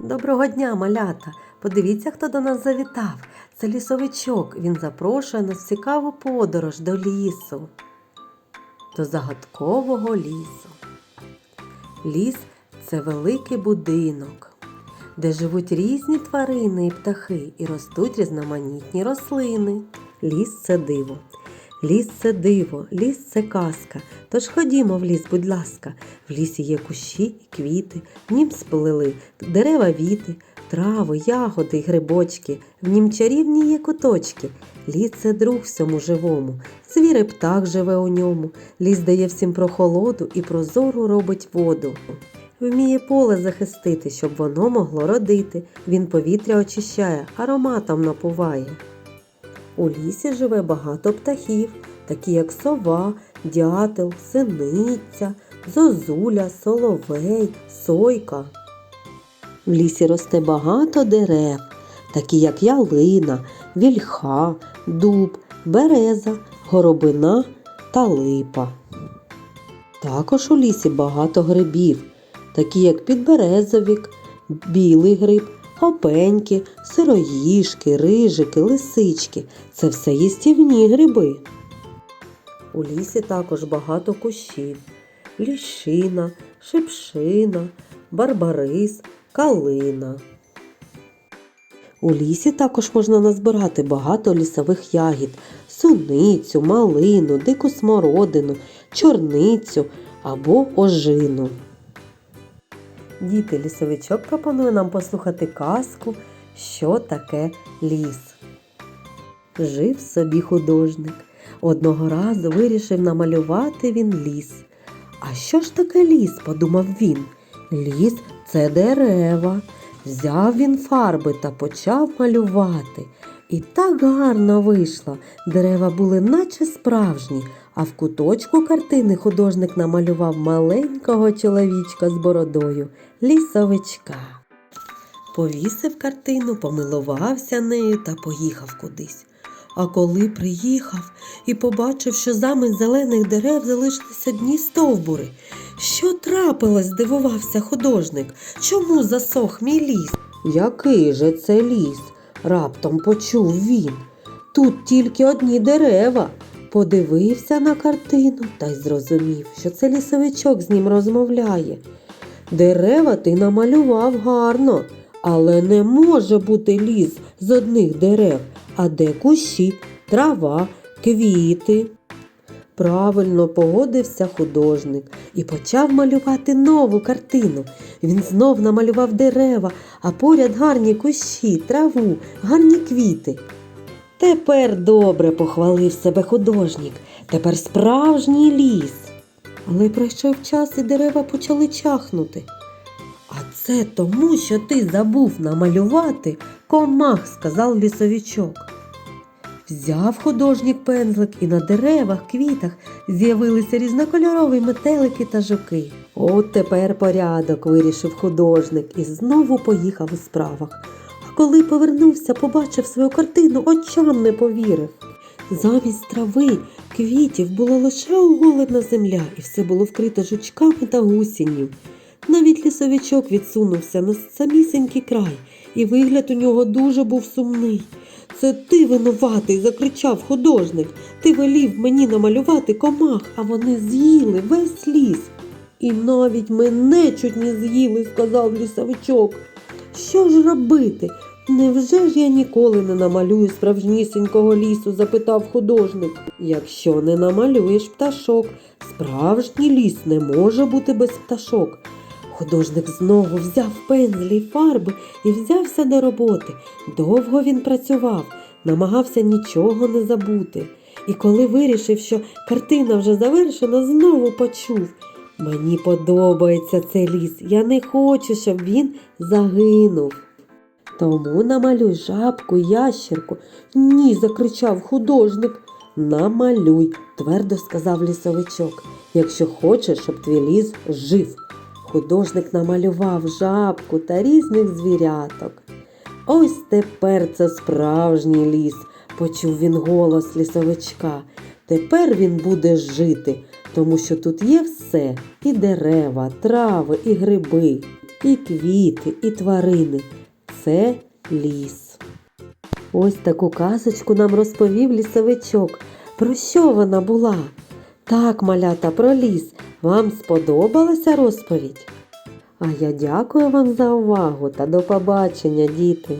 Доброго дня, малята! Подивіться, хто до нас завітав. Це лісовичок. Він запрошує нас в цікаву подорож до лісу, до загадкового лісу. Ліс це великий будинок, де живуть різні тварини і птахи і ростуть різноманітні рослини. Ліс це диво. Ліс це диво, ліс це казка. Тож ходімо в ліс, будь ласка. В лісі є кущі і квіти, в нім сплели дерева віти, трави, ягоди й грибочки, в нім чарівні є куточки. Ліс це друг всьому живому, звір птах живе у ньому. Ліс дає всім прохолоду і прозору робить воду. Вміє поле захистити, щоб воно могло родити. Він повітря очищає, ароматом напуває. У лісі живе багато птахів, такі як сова, дятел, синиця, зозуля, соловей, сойка. В лісі росте багато дерев, такі як ялина, вільха, дуб, береза, горобина та липа. Також у лісі багато грибів, такі як підберезовік, білий гриб, опеньки, сироїжки, рижики, лисички. Це все їстівні гриби. У лісі також багато кущів: ліщина, шипшина, барбарис, калина. У лісі також можна назбирати багато лісових ягід, суницю, малину, дику смородину, чорницю або ожину. Діти, лісовичок пропонує нам послухати казку, що таке ліс. Жив собі художник. Одного разу вирішив намалювати він ліс. А що ж таке ліс? подумав він. Ліс це дерева. Взяв він фарби та почав малювати. І так гарно вийшло. Дерева були наче справжні, а в куточку картини художник намалював маленького чоловічка з бородою лісовичка. Повісив картину, помилувався нею та поїхав кудись. А коли приїхав і побачив, що замість зелених дерев залишилися одні стовбури. Що трапилось? здивувався художник. Чому засох мій ліс? Який же це ліс? раптом почув він. Тут тільки одні дерева. Подивився на картину та й зрозумів, що це лісовичок з ним розмовляє. Дерева ти намалював гарно, але не може бути ліс з одних дерев, а де кущі, трава, квіти. Правильно погодився художник і почав малювати нову картину. Він знов намалював дерева, а поряд гарні кущі, траву, гарні квіти. Тепер добре похвалив себе художник, тепер справжній ліс. Але пройшов час і дерева почали чахнути. А це тому, що ти забув намалювати комах, сказав лісовичок. Взяв художник пензлик і на деревах, квітах з'явилися різнокольорові метелики та жуки. От тепер порядок, вирішив художник і знову поїхав у справах. А коли повернувся, побачив свою картину, очам не повірив. Замість трави, квітів було лише оголена земля, і все було вкрито жучками та гусінню. Навіть лісовичок відсунувся на самісінький край, і вигляд у нього дуже був сумний. Це ти винуватий, закричав художник. Ти велів мені намалювати комах, а вони з'їли весь ліс. І навіть мене чуть не з'їли, сказав лісовичок. Що ж робити? Невже ж я ніколи не намалюю справжнісінького лісу? запитав художник. Якщо не намалюєш пташок, справжній ліс не може бути без пташок. Художник знову взяв пензлі й фарби і взявся до роботи. Довго він працював, намагався нічого не забути. І коли вирішив, що картина вже завершена, знову почув. Мені подобається цей ліс, я не хочу, щоб він загинув. Тому намалюй жабку, ящерку. Ні, закричав художник. Намалюй, твердо сказав лісовичок, якщо хочеш, щоб твій ліс жив. Художник намалював жабку та різних звіряток. Ось тепер це справжній ліс, почув він голос лісовичка. Тепер він буде жити, тому що тут є все і дерева, трави, і гриби. і квіти, і тварини. Це ліс. Ось таку казочку нам розповів лісовичок. Про що вона була? Так, малята, про ліс. Вам сподобалася розповідь? А я дякую вам за увагу та до побачення, діти!